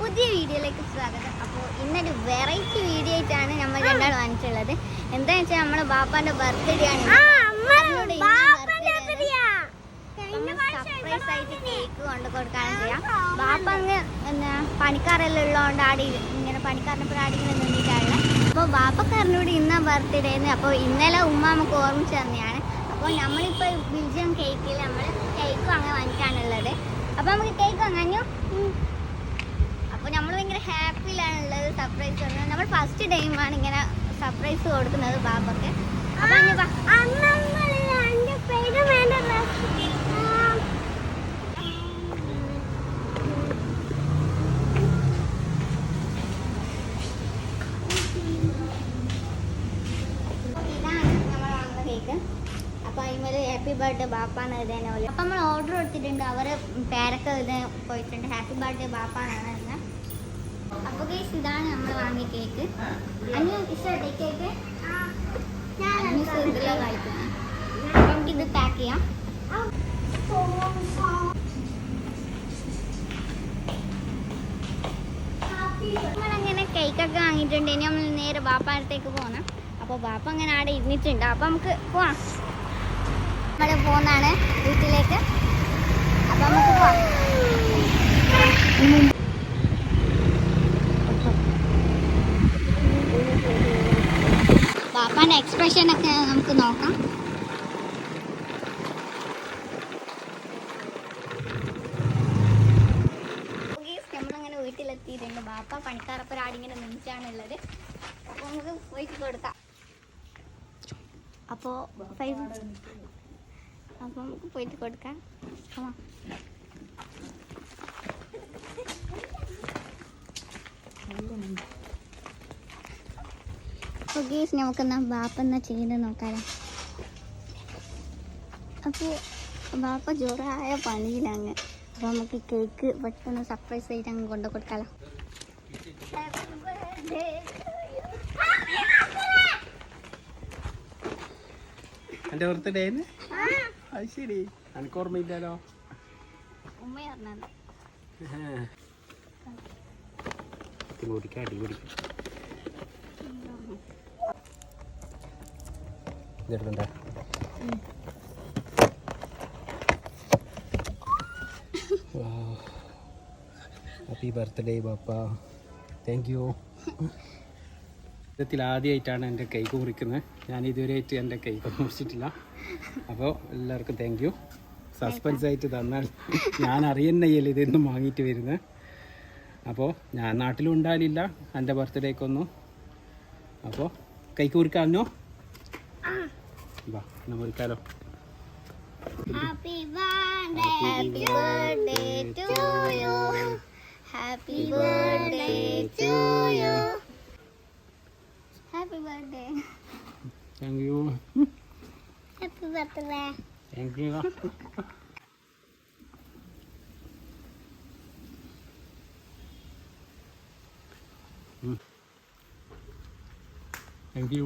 പുതിയ വീഡിയോയിലേക്ക് സ്വാഗതം. അപ്പോൾ ഇന്നൊരു വെറൈറ്റി വീഡിയോ ആയിട്ടാണ് നമ്മൾ രണ്ടാൾ വന്നിട്ടുള്ളത്. എന്താണെന്ന് വെച്ചാൽ നമ്മളെ ബാപ്പാന്റെ ബർത്ത്ഡേ ആണ് സർപ്രൈസ് ആയിട്ട് കേക്ക് കൊണ്ട് കൊടുക്കാനും ചെയ്യാം. ബാപ്പ അങ്ങ് എന്താ പണിക്കാരെല്ലാം ഉള്ളതുകൊണ്ട് ആടി ഇങ്ങനെ പണിക്കാരനൊപ്പം ആടി ഇങ്ങനെ നിന്നിട്ടാണ് അപ്പോൾ ബാപ്പക്കാരനോട് ഇന്നാ ബർത്ത്ഡേ എന്ന്. അപ്പോൾ ഇന്നലെ ഉമ്മ നമുക്ക് ഓർമ്മിച്ച് തന്നെയാണ്. അപ്പോൾ നമ്മളിപ്പോൾ ബിൽജിയം കേക്കിൽ നമ്മൾ കേക്ക് വാങ്ങാൻ വാങ്ങിക്കാനുള്ളത്. അപ്പോൾ നമുക്ക് കേക്ക് നമ്മൾ ഭയങ്കര ഹാപ്പിയിലാണുള്ളത് സർപ്രൈസ് കൊടുക്കുന്നത് നമ്മൾ ഫസ്റ്റ് ടൈമാണ് ഇങ്ങനെ സർപ്രൈസ് കൊടുക്കുന്നത് ബാബക്ക്. ഹാപ്പി ബർത്ത്ഡേ ബാപ്പാണ് അപ്പം നമ്മൾ ഓർഡർ കൊടുത്തിട്ടുണ്ട്. അവർ പേരൊക്കെ പോയിട്ടുണ്ട്. ഹാപ്പി ബർത്ത്ഡേ ബാപ്പാന്നാണ് ഇതാണ് നമ്മൾ വാങ്ങിയ കേക്ക് ചെയ്യാം. നമ്മളങ്ങനെ കേക്കൊക്കെ വാങ്ങിയിട്ടുണ്ട്. ഇനി നമ്മൾ നേരെ ബാപ്പ അടുത്തേക്ക് പോകണം അപ്പോൾ ബാപ്പ അങ്ങനെ അവിടെ ഇരുന്നിട്ടുണ്ട്. അപ്പോൾ നമുക്ക് പോവാം. നമ്മൾ പോകുന്നതാണ് വീട്ടിലേക്ക് അപ്പോൾ നമുക്ക് പോവാം ബാപ്പാന്റെ എക്സ്പ്രഷൻ ഒക്കെ നമുക്ക് നോക്കാം. നമ്മളങ്ങനെ വീട്ടിലെത്തിയിട്ടുണ്ട്. ബാപ്പ പണിക്കാരപ്പരാടിങ്ങനെ നിന്നിട്ടാണുള്ളത്. അപ്പോൾ നമുക്ക് പോയിട്ട് കൊടുക്കാം. അപ്പോൾ ഫൈവ് നമുക്ക് പോയിട്ട് കൊടുക്കാം. Come ഗേസ് നമുക്കെന്നാ ബാപ്പ എന്നാ ചെയ്യുന്നത് നോക്കാലോ. അപ്പോൾ ബാപ്പ ജോറായ പണിയിലാണ് അപ്പോൾ നമുക്ക് കേക്ക് പെട്ടെന്ന് സർപ്രൈസ് ആയിട്ട് അങ്ങ് കൊണ്ടു കൊടുക്കാലോ. എന്റെ ബർത്ത്ഡേ അത് ശരി. എനിക്ക് ഓർമ്മയില്ലല്ലോ? ഉമ്മ പറഞ്ഞത് കുടിക്കാം അടി കുടിക്കാം ഇതെടുക്കണ്ട ഹാപ്പി ബർത്ത്ഡേ ബാപ്പ. താങ്ക് യു ഇതത്തിൽ ആദ്യമായിട്ടാണ് എന്റെ കൈക്ക് മുറിക്കുന്നത്. ഞാൻ ഇതുവരെയായിട്ട് എന്റെ കൈക്ക് മുറിച്ചിട്ടില്ല. അപ്പോൾ എല്ലാവർക്കും താങ്ക് യു സസ്പെൻസ് ആയിട്ട് തന്നാൽ ഞാൻ അറിയുന്നയ്യല്ലേ ഇതൊന്നും വാങ്ങിയിട്ട് വരുന്നത്. അപ്പോൾ ഞാൻ നാട്ടിലും ഉണ്ടാവില്ല എന്റെ ബർത്ത്ഡേക്കൊന്നും അപ്പോൾ കൈക്ക് മുറിക്കാമോ വാ എന്നാ മുറിക്കാലോ Happy birthday, happy birthday to you. Happy birthday to you. Happy birthday. Thank you Happy birthday. Thank you thank you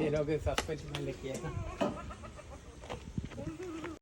ये लोग सस्पेंस में लेके आए